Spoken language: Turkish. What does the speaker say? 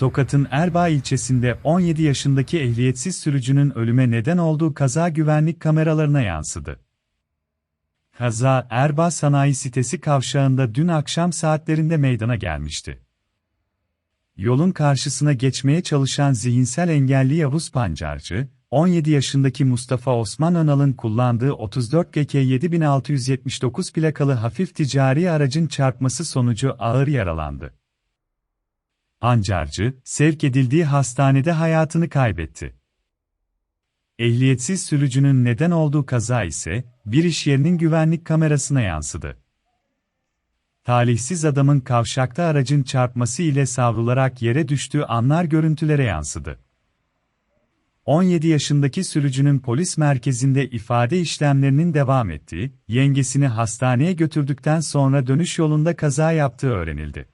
Tokat'ın Erbaa ilçesinde 17 yaşındaki ehliyetsiz sürücünün ölüme neden olduğu kaza güvenlik kameralarına yansıdı. Kaza Erbaa Sanayi Sitesi kavşağında dün akşam saatlerinde meydana gelmişti. Yolun karşısına geçmeye çalışan zihinsel engelli Yavuz Pancarcı, 17 yaşındaki Mustafa Osman Önal'ın kullandığı 34 GK 7679 plakalı hafif ticari aracın çarpması sonucu ağır yaralandı. Ancarcı, sevk edildiği hastanede hayatını kaybetti. Ehliyetsiz sürücünün neden olduğu kaza ise, bir iş yerinin güvenlik kamerasına yansıdı. Talihsiz adamın kavşakta aracın çarpması ile savrularak yere düştüğü anlar görüntülere yansıdı. 17 yaşındaki sürücünün polis merkezinde ifade işlemlerinin devam ettiği, yengesini hastaneye götürdükten sonra dönüş yolunda kaza yaptığı öğrenildi.